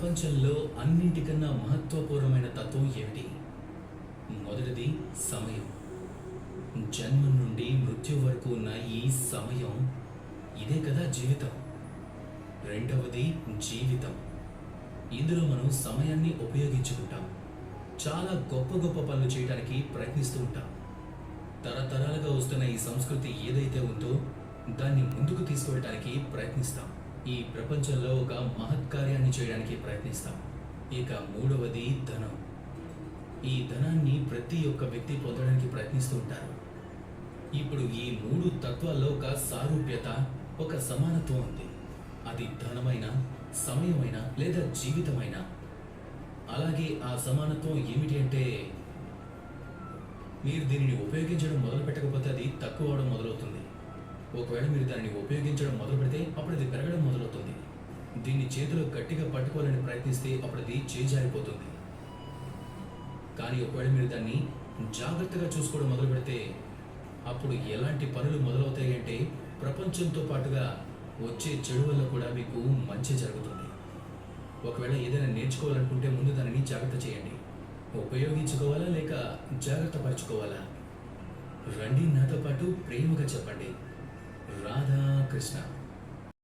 ప్రపంచంలో అన్నింటికన్నా మహత్వపూర్ణమైన తత్వం ఏమిటి? మొదటిది సమయం. జన్మం నుండి మృత్యు వరకు ఉన్న ఈ సమయం ఇదే కదా జీవితం. రెండవది జీవితం. ఇందులో మనం సమయాన్ని ఉపయోగించుకుంటాం. చాలా గొప్ప గొప్ప పనులు చేయడానికి ప్రయత్నిస్తూ ఉంటాం. తరతరాలుగా వస్తున్న ఈ సంస్కృతి ఏదైతే ఉందో దాన్ని ముందుకు తీసుకువెళ్ళడానికి ప్రయత్నిస్తాం. ఈ ప్రపంచంలో ఒక మహత్కార్యాన్ని చేయడానికి ప్రయత్నిస్తాం. ఇక మూడవది ధనం. ఈ ధనాన్ని ప్రతి ఒక్క వ్యక్తి పొందడానికి ప్రయత్నిస్తూ ఉంటారు. ఇప్పుడు ఈ మూడు తత్వాల్లో ఒక సారూప్యత ఒక సమానత్వం ఉంది. అది ధనమైన సమయమైన లేదా జీవితమైన. అలాగే ఆ సమానత్వం ఏమిటి అంటే మీరు దీనిని ఉపయోగించడం మొదలు పెట్టకపోతే అది తక్కువ అవడం మొదలవుతుంది. ఒకవేళ మీరు దానిని ఉపయోగించడం మొదలు పెడితే అప్పుడు అది పెరగడం చేతిలో గట్టిగా పట్టుకోవాలని ప్రయత్నిస్తే అప్పుడు అది చేజారిపోతుంది. కానీ ఒకవేళ మీరు దాన్ని జాగ్రత్తగా చూసుకోవడం మొదలు పెడితే అప్పుడు ఎలాంటి పనులు మొదలవుతాయి అంటే ప్రపంచంతో పాటుగా వచ్చే చెడు వల్ల కూడా మీకు మంచి జరుగుతుంది. ఒకవేళ ఏదైనా నేర్చుకోవాలనుకుంటే ముందు దానిని జాగ్రత్త చేయండి. ఉపయోగించుకోవాలా లేక జాగ్రత్త పరచుకోవాలా? రండి నాతో పాటు ప్రేమగా చెప్పండి. రాధా కృష్ణ